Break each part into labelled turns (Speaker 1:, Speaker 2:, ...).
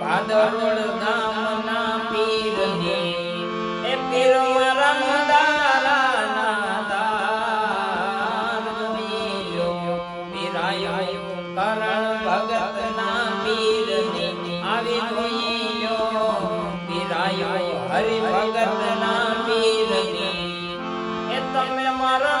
Speaker 1: ભાદરોડ પીરની એ પીર મારા મદારાના દાર જોઈયો પીરાયો કરણ ભગતના પીરની આવી જોઈયો પીરાયો હરિ ભગતના પીરની એ તમે મારા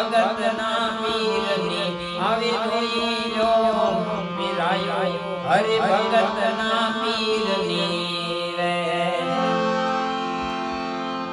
Speaker 1: કરણ ભગતના પીરની આવી જોઈયો પીરાયો હરિ ભગતના